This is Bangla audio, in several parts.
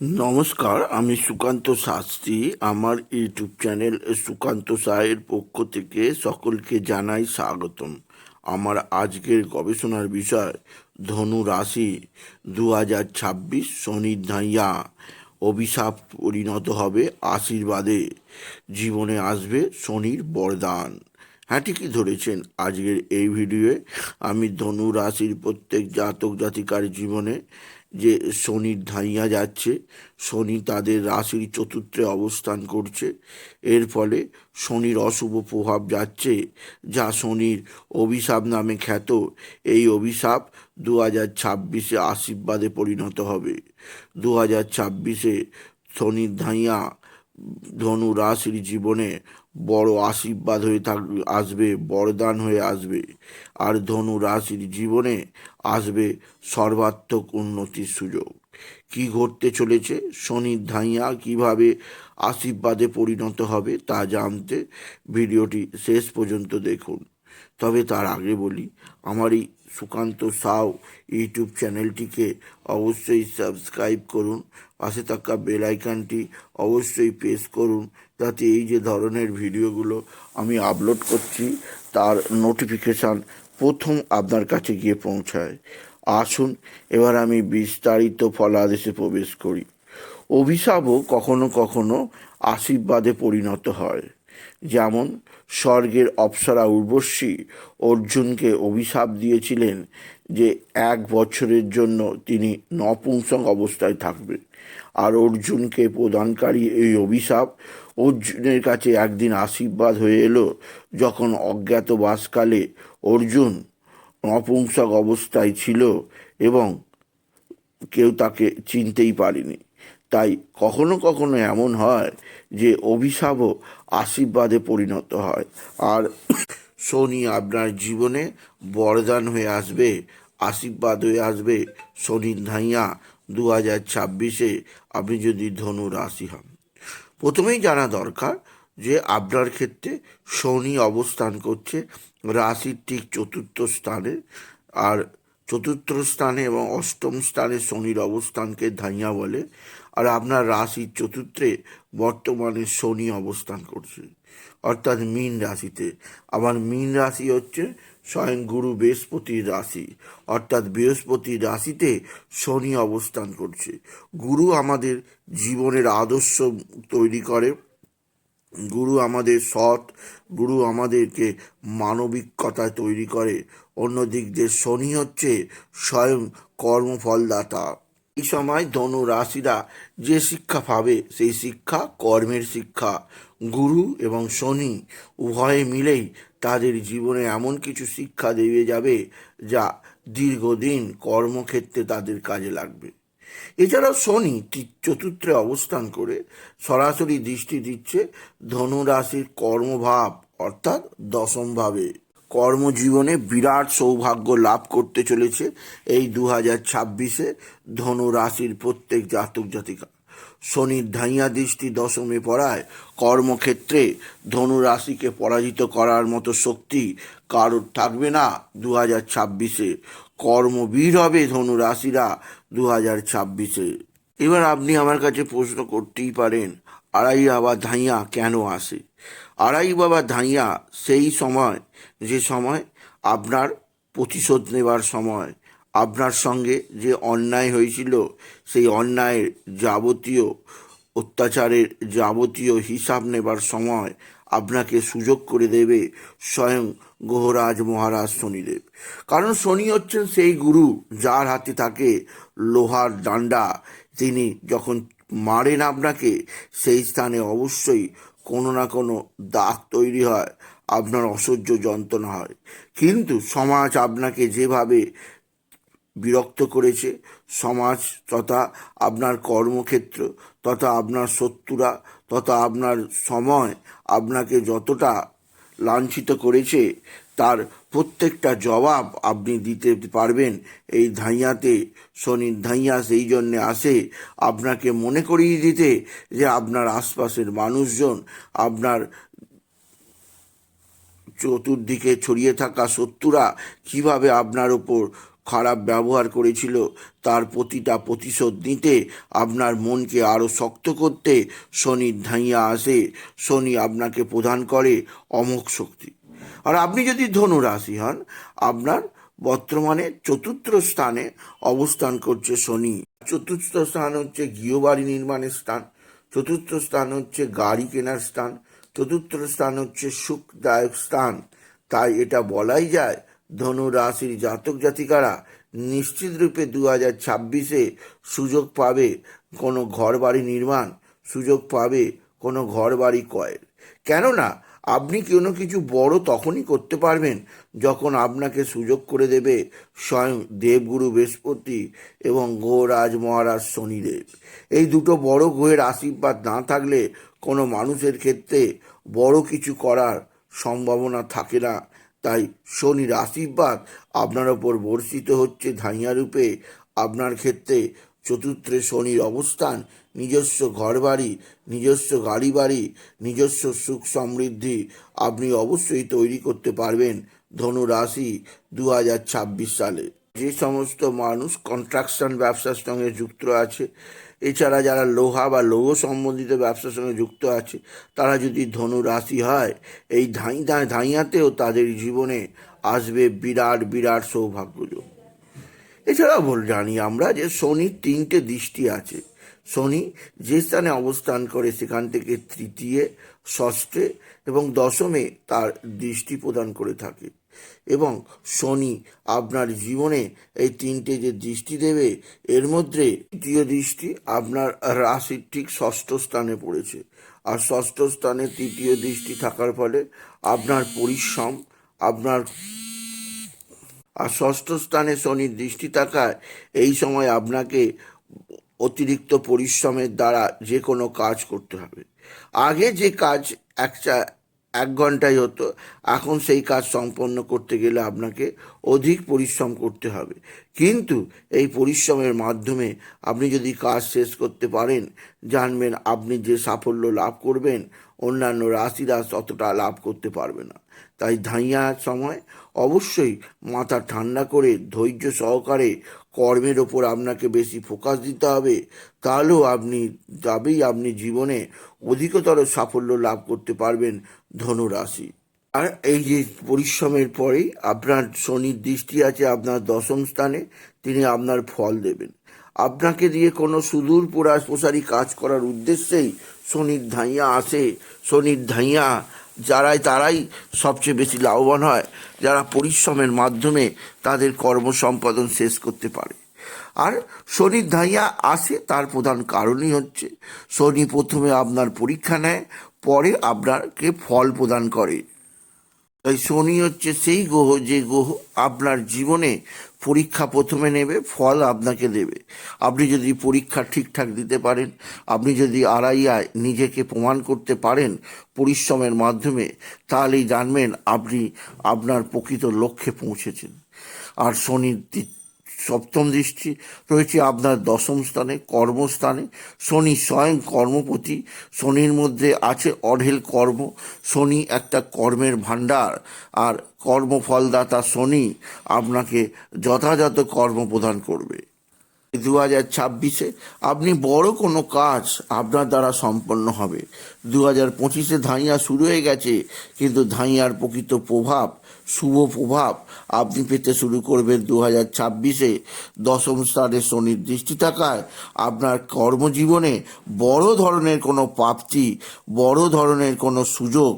নমস্কার, আমি সুকান্ত শাস্ত্রী। আমার ইউটিউব চ্যানেল সুকান্ত সাহের পক্ষ থেকে সকলকে জানাই স্বাগতম। আমার আজকের গবেষণার বিষয়, ধনু রাশি দু হাজার ছাব্বিশ শনি ধাইয়া। অভিশাপ পরিণত হবে আশীর্বাদে। জীবনে আসবে শনির বরদান। হ্যাঁ ঠিকই ধরেছেন আজকের এই ভিডিওয়ে। আমি ধনু রাশির প্রত্যেক জাতক জাতিকার জীবনে যে শনির ধাইয়া যাচ্ছে, শনি তাদের রাশির চতুর্থে অবস্থান করছে। এর ফলে শনির অশুভ প্রভাব যাচ্ছে, যা শনির অভিশাপ নামে খ্যাত। এই অভিশাপ দু হাজার ছাব্বিশে আশীর্বাদে পরিণত হবে। দু হাজার ছাব্বিশে শনির ধাইয়া ধনু রাশির জীবনে বড় আশীর্বাদ হয়ে থাক, আসবে, বরদান হয়ে আসবে। আর ধনু রাশির জীবনে আসবে সর্বাত্মক উন্নতির সুযোগ। কি ঘটতে চলেছে? শনির ধাইয়া কীভাবে আশীর্বাদে পরিণত হবে তা জানতে ভিডিওটি শেষ পর্যন্ত দেখুন। তবে তার আগে বলি, আমার এই সুকান্ত সাউ ইউটিউব চ্যানেলটিকে অবশ্যই সাবস্ক্রাইব করুন, পাশে থাকা বেল আইকনটি অবশ্যই প্রেস করুন, যাতে এই যে ধরনের ভিডিওগুলো আমি আপলোড করছি, তার নোটিফিকেশান প্রথম আপনার কাছে গিয়ে পৌঁছায়। আসুন, এবার আমি বিস্তারিত ফলাদেশে প্রবেশ করি। অভিশাপও কখনো কখনো আশীর্বাদে পরিণত হয়। যেমন স্বর্গের অপ্সরা উর্বশী অর্জুনকে অভিশাপ দিয়েছিলেন যে এক বছরের জন্য তিনি নপুংসক অবস্থায় থাকবেন। আর অর্জুনকে প্রদানকারী এই অভিশাপ অর্জুনের কাছে একদিন আশীর্বাদ হয়ে এলো যখন অজ্ঞাতবাসকালে অর্জুন নপুংসক অবস্থায় ছিল এবং কেউ তাকে চিনতেই পারেনি। তাই কখনো কখনো এমন হয় যে অভিশাপও আশীর্বাদে পরিণত হয়। আর শনি আপনার জীবনে বরদান হয়ে আসবে, আশীর্বাদ হয়ে আসবে। শনির ধাইয়া দু হাজার ছাব্বিশে আপনি যদি ধনু রাশি হন। প্রথমেই জানা দরকার যে আপনার ক্ষেত্রে শনি অবস্থান করছে রাশির ঠিক চতুর্থ স্থানে। আর চতুর্থ স্থানে এবং অষ্টম স্থানে শনির অবস্থানকে ধাইয়া বলে। আর আপনার রাশির চতুর্থে বর্তমানে শনি অবস্থান করছে, অর্থাৎ মীন রাশিতে। আবার মীন রাশি হচ্ছে স্বয়ং গুরু বৃহস্পতির রাশি, অর্থাৎ বৃহস্পতির রাশিতে শনি অবস্থান করছে। গুরু আমাদের জীবনের আদর্শ তৈরি করে। গুরু আমাদের সৎ, গুরু আমাদেরকে মানবিকতায় তৈরি করে। অন্যদিক দিয়ে শনি হচ্ছে স্বয়ং কর্মফলদাতা। এই সময় ধনু রাশিরা যে শিক্ষা পাবে, সেই শিক্ষা কর্মের শিক্ষা। গুরু এবং শনি উভয়ে মিলেই তাদের জীবনে এমন কিছু শিক্ষা দিয়ে যাবে যা দীর্ঘদিন কর্মক্ষেত্রে তাদের কাজে লাগবে। এছাড়াও শনি চতুর্থে অবস্থান করে সরাসরি দৃষ্টি দিচ্ছে ধনুরাশির কর্মভাব, অর্থাৎ দশম ভাবে। কর্মজীবনে বিরাট সৌভাগ্য লাভ করতে চলেছে এই দু হাজার ছাব্বিশে ধনু রাশির প্রত্যেক জাতক জাতিকা। শনির ধাইয়া দৃষ্টি দশমে পড়ায় কর্মক্ষেত্রে ধনু রাশিকে পরাজিত করার মতো শক্তি কারোর থাকবে না দু হাজার ছাব্বিশে। কর্মবীর হবে ধনু রাশিরা দু হাজার ছাব্বিশে। এবার আপনি আমার কাছে প্রশ্ন করতেই পারেন, আড়াই বাবা ধাইয়া কেন আসে? আড়াই বাবা ধাইয়া সেই সময়, যে সময় আপনার প্রতিশোধ নেবার সময়, আপনার সঙ্গে যে অন্যায় হয়েছিল, সেই অন্যায়ের যাবতীয়, অত্যাচারের যাবতীয় হিসাব নেবার সময় আপনাকে সুযোগ করে দেবে স্বয়ং গ্রহরাজ মহারাজ শনিদেব। কারণ শনি হচ্ছেন সেই গুরু যার হাতে থাকে লোহার ডান্ডা। তিনি যখন মারেন আপনাকে, সেই স্থানে অবশ্যই কোনো না কোনো দাগ তৈরি হয়, আপনার অসহ্য যন্ত্রণা হয়। কিন্তু সমাজ আপনাকে যেভাবে বিরক্ত করেছে, সমাজ তথা আপনার কর্মক্ষেত্র, তথা আপনার শত্রুরা, তথা আপনার সময় আপনাকে যতটা লাঞ্ছিত করেছে, তার প্রত্যেকটা জবাব আপনি দিতে পারবেন। এই ধাইয়াতে শনির ধাইয়া সেই জন্যে আসে, আপনাকে মনে করিয়ে দিতে যে আপনার আশপাশের মানুষজন, আপনার চতুর্দিকে ছড়িয়ে থাকা শত্রুরা কীভাবে আপনার ওপর খারাপ ব্যবহার করেছিল, তার প্রতিটা প্রতিশোধ নিতে আপনার মনকে আরও শক্ত করতে শনির ধাইয়া আসে। শনি আপনাকে প্রদান করে অমোঘ শক্তি। আর আপনি যদি ধনু রাশি হন, আপনার বর্তমানে চতুর্থ স্থানে অবস্থান করছে শনি। চতুর্থ স্থান হচ্ছে গৃহবাড়ি নির্মাণের স্থান, চতুর্থ স্থান হচ্ছে গাড়ি কেনার স্থান, চতুর্থ স্থান হচ্ছে সুখদায়ক স্থান। তাই এটা বলাই যায় ধনু রাশির জাতক জাতিকারা নিশ্চিত রূপে দু হাজার ছাব্বিশে সুযোগ পাবে কোনো ঘর বাড়ি নির্মাণ, সুযোগ পাবে কোনো ঘর বাড়ি ক্রয়ের। কেননা আপনি কোনো কিছু বড় তখনই করতে পারবেন যখন আপনাকে সুযোগ করে দেবে স্বয়ং দেবগুরু বৃহস্পতি এবং গোরাজ মহারাজ শনিদেব। এই দুটো বড় গ্রহের আশীর্বাদ না থাকলে কোনো মানুষের ক্ষেত্রে বড় কিছু করার সম্ভাবনা থাকে না। তাই শনির আশীর্বাদ আপনার ওপর বর্ষিত হচ্ছে ধাইয়া রূপে। আপনার ক্ষেত্রে চতুর্থে শনির অবস্থান নিজস্ব ঘরবাড়ি, নিজস্ব গাড়ি বাড়ি নিজস্ব সুখ সমৃদ্ধি আপনি অবশ্যই তৈরি করতে পারবেন ধনু রাশি দু হাজার ছাব্বিশ সালে। যে সমস্ত মানুষ কন্ট্রাকশন ব্যবসার সঙ্গে যুক্ত আছে, এছাড়া যারা লোহা বা লৌহ সম্বন্ধিত ব্যবসার সঙ্গে যুক্ত আছে, তারা যদি ধনু রাশি হয়, এই ধাই ধাইয়াতেও তাদের জীবনে আসবে বিরাট বিরাট সৌভাগ্যযোগ এছাড়াও বল জানি আমরা যে শনির তিনটে দৃষ্টি আছে শনি যে স্থানে অবস্থান করে সেখান থেকে তৃতীয়, ষষ্ঠে এবং দশমে তার দৃষ্টি প্রদান করে থাকে। এবং শনি আপনার জীবনে এই তিনটে যে দৃষ্টি দেবে, এর মধ্যে তৃতীয় দৃষ্টি আপনার রাশির ঠিক ষষ্ঠ স্থানে পড়েছে। আর ষষ্ঠ স্থানে তৃতীয় দৃষ্টি থাকার ফলে আপনার পরিশ্রম, আপনার আর ষষ্ঠ স্থানে শনির দৃষ্টি থাকায় এই সময় আপনাকে অতিরিক্ত পরিশ্রমের দ্বারা যে কোনো কাজ করতে হবে। আগে যে কাজ একটা, এক ঘন্টায় হতো, এখন সেই কাজ সম্পন্ন করতে গেলে আপনাকে অধিক পরিশ্রম করতে হবে। কিন্তু এই পরিশ্রমের মাধ্যমে আপনি যদি কাজ শেষ করতে পারেন, জানবেন আপনি যে সাফল্য লাভ করবেন, অন্যান্য রাশিরা ততটা লাভ করতে পারবে না। তাই ধাইয়ার সময়, অবশ্যই মাথা ঠান্ডা করে ধৈর্য সহকারে কর্মের ওপর আপনাকে বেশি ফোকাস দিতে হবে, তাহলেও আপনি, তবেই আপনি জীবনে অধিকতর সাফল্য লাভ করতে পারবেন ধনুরাশি। আর এই যে পরিশ্রমের পরেই আপনার শনির দৃষ্টি আছে আপনার দশম স্থানে, তিনি আপনার ফল দেবেন। আপনাকে দিয়ে কোনো সুদূর প্রসারী কাজ করার উদ্দেশ্যেই শনির ধাইয়া আসে, শনির ধাইয়া যারাই তারাই সবচেয়ে বেশি লাভবান হয়, যারা পরিশ্রমের মাধ্যমে তাদের কর্ম সম্পাদন শেষ করতে পারে। আর শনির ধাইয়া আসে, তার প্রধান কারণই হচ্ছে, শনি প্রথমে আপনার পরীক্ষা নেয়, পরে আপনাকে ফল প্রদান করে। তাই শনি হচ্ছে সেই গ্রহ, যে গ্রহ আপনার জীবনে পরীক্ষা প্রথমে নেবে, ফল আপনাকে দেবে। আপনি যদি পরীক্ষা ঠিকঠাক দিতে পারেন, আপনি যদি আড়াইয়ায় নিজেকে প্রমাণ করতে পারেন পরিশ্রমের মাধ্যমে, তাহলেই জানবেন আপনি আপনার প্রকৃত লক্ষ্যে পৌঁছেছেন। আর শনির সপ্তম দৃষ্টি রয়েছে আপনার দশম স্থানে, কর্মস্থানে। শনি স্বয়ং কর্মপতি, শনির মধ্যে আছে অঢেল কর্ম, শনি একটা কর্মের ভাণ্ডার, আর কর্মফলদাতা শনি আপনাকে যথাযথ কর্ম প্রদান করবে। দু হাজার ছাব্বিশে আপনি বড় কোনো কাজ আপনার দ্বারা সম্পন্ন হবে। দু হাজার পঁচিশে ধাইয়া শুরু হয়ে গেছে, কিন্তু ধাইয়ার প্রকৃত প্রভাব শুভ প্রভাব। আপনি পেতে শুরু করবেন দু হাজার ছাব্বিশে দশম স্থানে শনির দৃষ্টি থাকায়। আপনার কর্মজীবনে বড় ধরনের কোনো প্রাপ্তি, বড় ধরনের কোনো সুযোগ,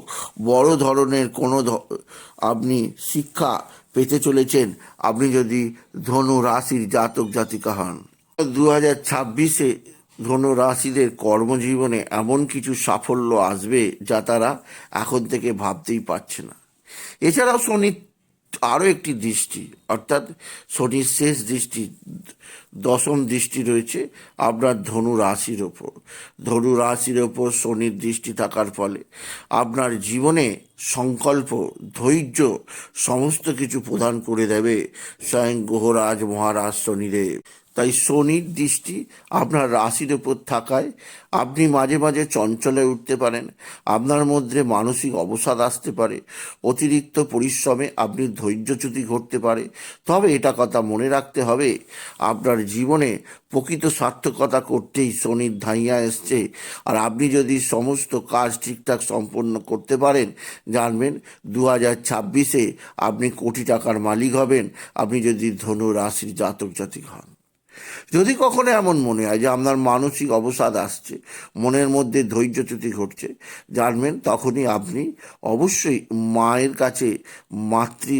বড় ধরনের কোনো আপনি শিক্ষা পেতে চলেছেন। আপনি যদি ধনু রাশির জাতক জাতিকা হন। দু হাজার ছাব্বিশে ধনু রাশিদের কর্মজীবনে এমন কিছু সাফল্য আসবে যা তারা এখন থেকে ভাবতেই পারছে না। এছাড়াও শনি আরও একটি দৃষ্টি, অর্থাৎ শনির শেষ দৃষ্টি, দশম দৃষ্টি রয়েছে, আপনার ধনু রাশির ওপর। ধনু রাশির ওপর শনির দৃষ্টি থাকার ফলে আপনার জীবনে সংকল্প, ধৈর্য সমস্ত কিছু প্রদান করে দেবে স্বয়ং গ্রহরাজ মহারাজ শনিদেব। তাই শনির দৃষ্টি আপনার রাশির ওপর থাকায় আপনি মাঝে মাঝে চঞ্চলে উঠতে পারেন। আপনার মধ্যে মানসিক অবসাদ আসতে পারে। অতিরিক্ত পরিশ্রমে আপনি ধৈর্যচ্যুতি ঘটতে পারে। তবে এটা কথা মনে রাখতে হবে, আপনার জীবনে প্রকৃত সার্থকতা করতেই শনির ধাইয়া এসছে। আর আপনি যদি সমস্ত কাজ ঠিকঠাক সম্পন্ন করতে পারেন, জানবেন দু হাজার ছাব্বিশে আপনি কোটি টাকার মালিক হবেন। আপনি যদি ধনু রাশির জাতক জাতিক হন। যদি কখনো এমন মনে হয় যে আপনার মানসিক অবসাদ আসছে, মনের মধ্যে ধৈর্যচ্যুতি ঘটছে, জানবেন তখনই আপনি অবশ্যই মায়ের কাছে মাতৃ,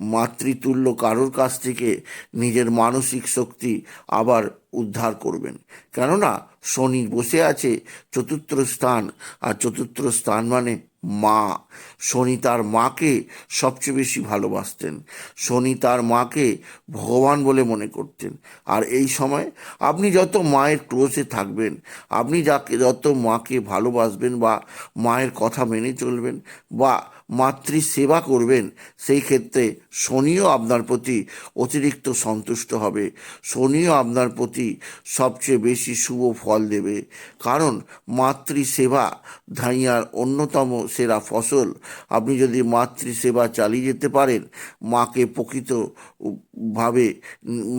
মাতৃতুল্য কারোর কাছ থেকে নিজের মানসিক শক্তি আবার উদ্ধার করবেন। কেননা শনি বসে আছে চতুর্থ স্থান, আর চতুর্থ স্থান মানে মা। শনি তার মাকে সবচেয়ে বেশি ভালোবাসতেন। শনি তার মাকে ভগবান বলে মনে করতেন। আর এই সময় আপনি যত মায়ের ক্লোজে থাকবেন, আপনি যাকে যত মাকে ভালোবাসবেন বা মায়ের কথা মেনে চলবেন বা মাতৃ সেবা করবেন, সেই ক্ষেত্রে শনিও আপনার প্রতি অতিরিক্ত সন্তুষ্ট হবে। শনিও আপনার প্রতি সবচেয়ে বেশি শুভ ফল দেবে। কারণ মাতৃ সেবা ধাইয়ার অন্যতম সেরা ফসল। আপনি যদি মাতৃ সেবা চালিয়ে যেতে পারেন, মাকে প্রকৃত ভাবে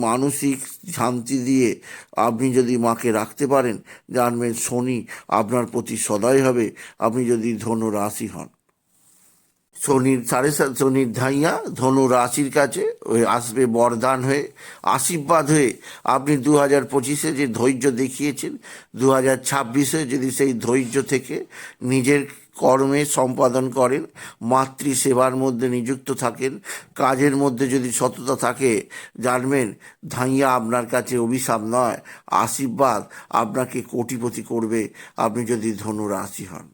মানসিক শান্তি দিয়ে আপনি যদি মাকে রাখতে পারেন, জানবেন শনি আপনার প্রতি সদয় হবে, আপনি যদি ধনু রাশি হন। শনির সাড়ে সাত শনির ধাইয়া ধনু রাশির কাছে ওই আসবে বরদান হয়ে, আশীর্বাদ হয়ে আপনি দু হাজার পঁচিশে যে ধৈর্য দেখিয়েছেন দু হাজার ছাব্বিশে যদি সেই ধৈর্য থেকে নিজের কর্মে সম্পাদন করেন মাতৃ সেবার মধ্যে নিযুক্ত থাকেন কাজের মধ্যে যদি সততা থাকে জানবেন ধাইয়া আপনার কাছে অভিশাপ নয় আশীর্বাদ আপনাকে কোটিপতি করবে আপনি যদি ধনু রাশি হন।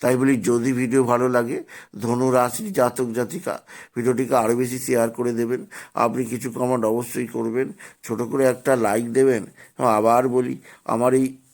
তাই বলি যদি ভিডিও ভালো লাগে ধনু রাশির জাতক জাতিকা ভিডিওটিকে আরও বেশি শেয়ার করে দেবেন। আপনি কিছু কমেন্ট অবশ্যই করবেন ছোট করে একটা লাইক দেবেন। হ্যাঁ, আবার বলি আমার এই